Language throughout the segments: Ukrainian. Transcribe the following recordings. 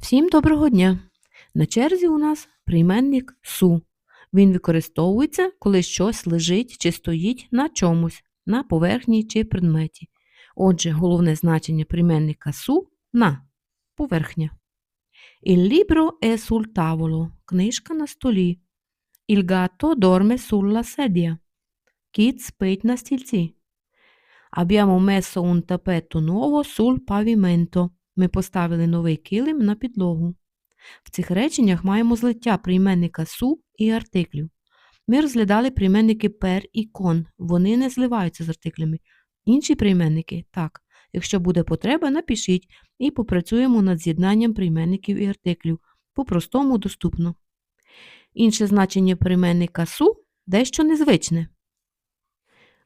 Всім доброго дня! На черзі у нас прийменник су. Він використовується, коли щось лежить чи стоїть на чомусь, на поверхні чи предметі. Отже, головне значення прийменника су на поверхня. Il libro è sul tavolo. Книжка на столі. Il gatto dorme sulla sedia. Кіт спить на стільці. Abbiamo messo un tappeto nuovo sul pavimento. Ми поставили новий килим на підлогу. В цих реченнях маємо злиття прийменника су і артиклів. Ми розглядали прийменники пер і кон. Вони не зливаються з артиклями. Інші прийменники так. Якщо буде потреба, напишіть і попрацюємо над з'єднанням прийменників і артиклів. По-простому доступно. Інше значення прийменника су дещо незвичне.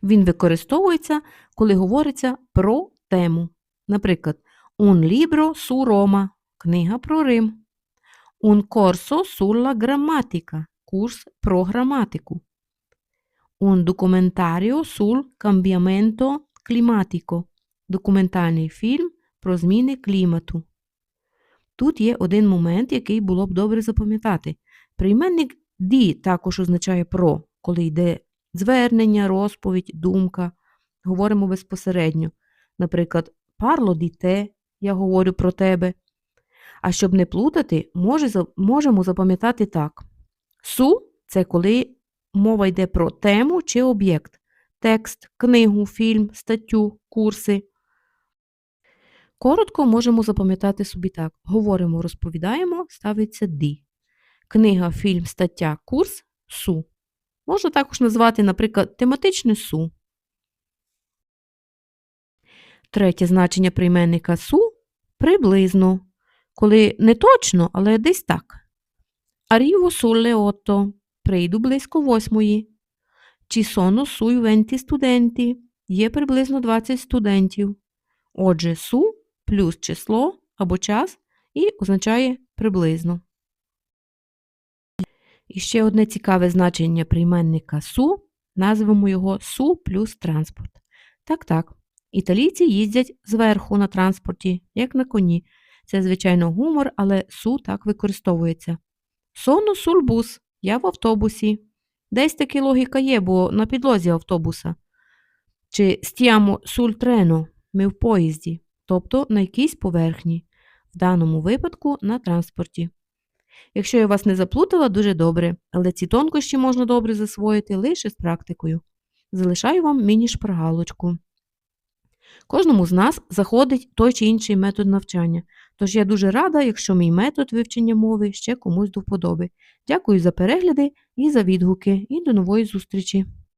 Він використовується, коли говориться про тему. Наприклад, Un libro su Roma – книга про Рим. Un corso sulla grammatica – курс про граматику. Un documentario sul cambiamento climatico – документальний фільм про зміни клімату. Тут є один момент, який було б добре запам'ятати. Прийменник «ді» також означає про, коли йде звернення, розповідь, думка. Говоримо безпосередньо. Наприклад, «Parlo di te» – я говорю про тебе. А щоб не плутати, може, можемо запам'ятати так. Су це коли мова йде про тему чи об'єкт. Текст, книгу, фільм, статтю, курси. Коротко можемо запам'ятати собі так. Говоримо, розповідаємо, ставиться ді. Книга, фільм, стаття, курс су. Можна також назвати, наприклад, тематичне су. Третє значення прийменника су приблизно. Коли не точно, але десь так. Arrivo sulle otto. Прийду близько восьмої. Ci sono sui 20 студенти. Є приблизно 20 студентів. Отже, су плюс число або час і означає приблизно. І ще одне цікаве значення прийменника су. Назвемо його су плюс транспорт. Так, так. Італійці їздять зверху на транспорті, як на коні. Це, звичайно, гумор, але су так використовується. Сону сульбус. Я в автобусі. Десь таки логіка є, бо на підлозі автобуса. Чи стіамо суль трено. Ми в поїзді, тобто на якійсь поверхні, в даному випадку на транспорті. Якщо я вас не заплутала, дуже добре, але ці тонкощі можна добре засвоїти лише з практикою. Залишаю вам міні-шпаргалочку. Кожному з нас заходить той чи інший метод навчання, тож я дуже рада, якщо мій метод вивчення мови ще комусь до вподоби. Дякую за перегляди і за відгуки, і до нової зустрічі!